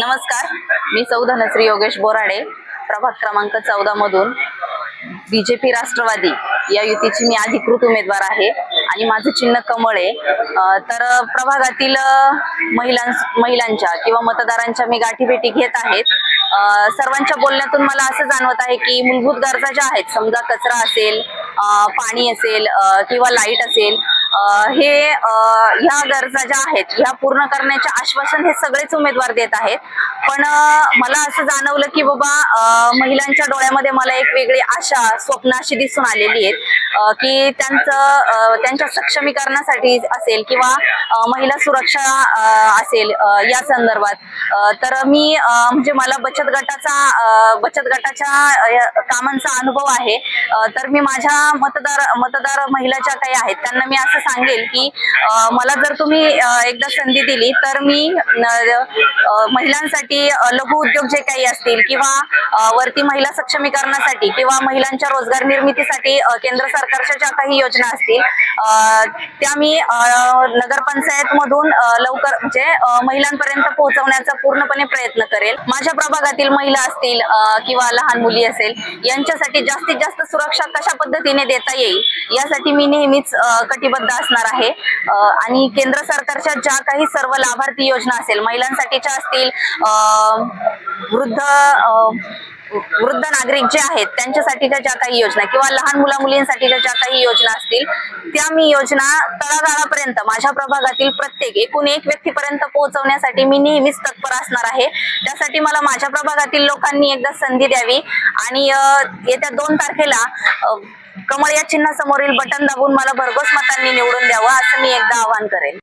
नमस्कार. मी सौ धनश्री योगेश बोराडे. प्रभाग क्रमांक चौदा मधून बीजेपी राष्ट्रवादी. या युतीची मी अधिकृत उमेदवार आहे. आणि माझं चिन्ह कमळ आहे. तर प्रभागातील महिलां महिलांच्या किंवा मतदारांच्या मी गाठीभेटी घेत आहेत. सर्वांच्या बोलण्यातून मला असं जाणवत आहे की मूलभूत गरजा ज्या आहेत समजा कचरा असेल पाणी असेल किंवा लाइट असेल हे ह्या गरजा ज्या आहेत ह्या पूर्ण करण्याचे आश्वासन हे सगळेच उमेदवार देत आहेत. पण मला असं जाणवलं की बाबा महिलांच्या डोळ्यामध्ये मला एक वेगळी आशा स्वप्न अशी दिसून आलेली आहेत की त्यांचं त्यांच्या सक्षमीकरणासाठी असेल किंवा महिला सुरक्षा असेल या संदर्भात. तर मी म्हणजे मला बचत गटाचा बचत गटाच्या कामांचा अनुभव आहे. तर मी माझ्या मतदार मतदार महिला ज्या काही आहेत त्यांना मी असं सांगेल की मला जर तुम्ही एकदा संधी दिली तर मी महिलांसाठी महिलांसाठी लघु उद्योग जे काही असतील किंवा वरती महिला सक्षमीकरणासाठी किंवा महिलांच्या रोजगार निर्मितीसाठी केंद्र सरकारच्या ज्या काही योजना असतील त्या मी अं, नगरपंचायत मधून लवकर म्हणजे महिलांपर्यंत पोहोचवण्याचा पूर्णपणे प्रयत्न करेल. माझ्या प्रभागातील महिला असतील किंवा लहान मुली असेल यांच्यासाठी जास्तीत जास्त सुरक्षा कशा पद्धतीने देता येईल यासाठी मी नेहमीच कटिबद्ध असणार आहे. आणि केंद्र सरकारच्या ज्या काही सर्व लाभार्थी योजना असेल महिलांसाठीच्या असतील अं, वृद्ध वृद्ध नागरिक जे आहेत त्यांच्यासाठीच्या ज्या काही योजना किंवा लहान मुला मुलींसाठीच्या ज्या काही योजना असतील त्या मी योजना तळागाळापर्यंत माझ्या प्रभागातील प्रत्येक एकूण एक व्यक्तीपर्यंत पोहोचवण्यासाठी मी नेहमीच तत्पर असणार आहे. त्यासाठी मला माझ्या प्रभागातील लोकांनी एकदा संधी द्यावी आणि येत्या दोन तारखेला कमळ या चिन्हासमोरील बटन दाबून मला भरघोस मतांनी निवडून द्यावं असं मी एकदा आवाहन करेन.